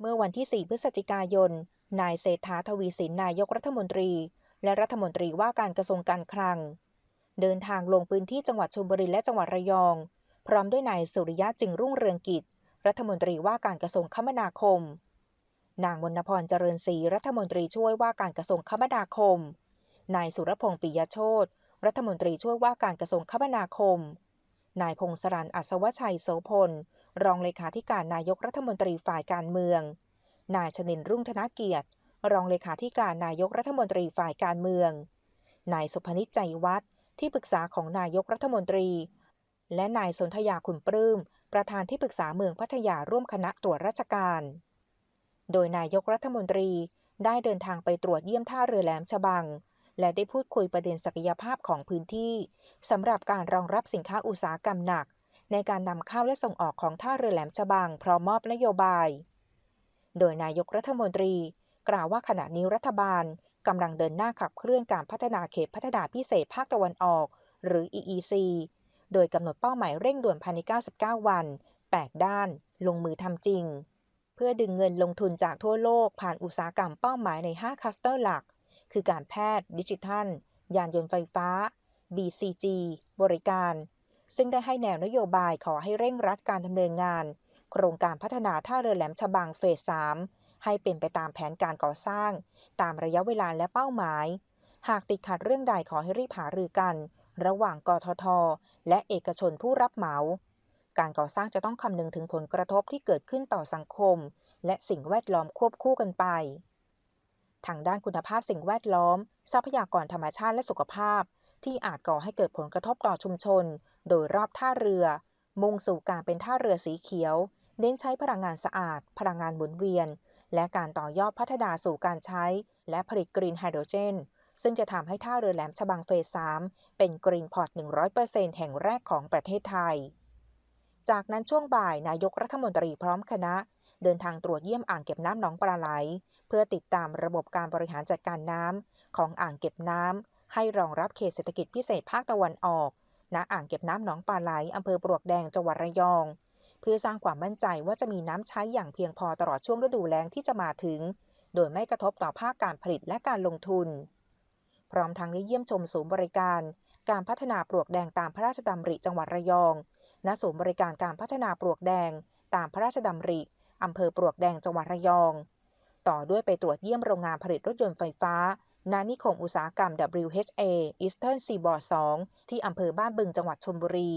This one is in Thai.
เมื่อวันที่ 4 พฤศจิกายน นายเศรษฐาทวีสินนายกรัฐมนตรี และรัฐมนตรีว่าการกระทรวงการคลัง เดินทางลงพื้นที่จังหวัดชลบุรีและจังหวัดระยอง พร้อมด้วยนายสุริยะจึงรุ่งเรืองกิจ รัฐมนตรีว่าการกระทรวงคมนาคม นางมนพรเจริญศรีรัฐมนตรีช่วยว่าการกระทรวงคมนาคม นายสุรพงษ์ปิยโชตรัฐมนตรีช่วยว่าการกระทรวงคมนาคม นายพงศรันอัศวชัยโสพล รองเลขาธิการนายกรัฐมนตรีฝ่ายการเมือง นายชนินรุ่งธนเกียรติ รองเลขาธิการนายกรัฐมนตรีฝ่ายการเมือง นายสุพนิจใจวัฒน์ที่ปรึกษาของนายกรัฐมนตรี และนายสนธยาคุณปลื้ม ประธานที่ปรึกษาเมืองพัทยาร่วมคณะตรวจราชการ โดยนายกรัฐมนตรีได้เดินทางไปตรวจเยี่ยมท่าเรือแหลมฉบัง และได้พูดคุยประเด็นศักยภาพของพื้นที่สำหรับการรองรับสินค้าอุตสาหกรรมหนัก ในการนำเข้าและส่งออกของท่าเรือแหลมฉบังพร้อมมอบนโยบาย โดยนายกรัฐมนตรี กล่าวว่าขณะนี้รัฐบาลกำลังเดินหน้าขับเคลื่อนการพัฒนาเขตพัฒนาพิเศษภาคตะวันออก หรือ EEC โดยกำหนดเป้าหมายเร่งด่วนภายใน 99 วัน 8 ด้าน ลงมือทำจริง เพื่อดึงเงินลงทุนจากทั่วโลกผ่านอุตสาหกรรมเป้าหมายใน 5 คลัสเตอร์หลัก คือการแพทย์ ดิจิทัล ยานยนต์ไฟฟ้า BCG บริการ ซึ่งได้ให้แนวนโยบายขอให้เร่งรัดการดำเนินงาน โครงการพัฒนาท่าเรือแหลมฉบังเฟส 3 ให้เป็นไปตามแผนการก่อสร้าง ตามระยะเวลาและเป้าหมาย หากติดขัดเรื่องใดขอให้รีบหารือกัน ระหว่างกทท และเอกชนผู้รับเหมา การก่อสร้างจะต้องคำนึงถึงผลกระทบที่เกิดขึ้นต่อสังคม และสิ่งแวดล้อมควบคู่กันไป ทางด้านคุณภาพสิ่งแวดล้อม ทรัพยากรธรรมชาติและสุขภาพที่อาจก่อให้เกิดผลกระทบต่อชุมชน โดยรอบท่าเรือ มุ่งสู่การเป็นท่าเรือสีเขียว เน้นใช้พลังงานสะอาด พลังงานหมุนเวียน และการต่อยอดพัฒนาสู่การใช้ และผลิตกรีนไฮโดรเจน ซึ่งจะทำให้ท่าเรือแหลมฉบังเฟส3เป็นกรีนพอร์ต 100%แห่งแรกของประเทศไทย จากนั้นช่วงบ่ายนายกรัฐมนตรีพร้อมคณะ เดินทางตรวจเยี่ยมอ่างเก็บน้ำหนองปลาไหล เพื่อติดตามระบบการบริหารจัดการน้ำของอ่างเก็บน้ำให้รองรับเขตเศรษฐกิจพิเศษภาคตะวันออก ณอ่างเก็บน้ำหนองปลาไหลอำเภอปลวกแดงจังหวัดระยอง เพื่อสร้างความมั่นใจว่าจะมีน้ำใช้อย่างเพียงพอตลอดช่วงฤดูแล้งที่จะมาถึง โดยไม่กระทบต่อภาคการผลิตและการลงทุน พร้อมทั้งได้เยี่ยมชมศูนย์บริการ การพัฒนาปลวกแดงตามพระราชดำริจังหวัดระยอง ณศูนย์บริการการพัฒนาปลวกแดง ตามพระราชดำริอำเภอปลวกแดงจังหวัดระยอง ต่อด้วยไปตรวจเยี่ยมโรงงานผลิตรถยนต์ไฟฟ้า นานิคมอุตสาหกรรม WHA Eastern Seaboard 2 ที่อำเภอบ้านบึงจังหวัดชลบุรี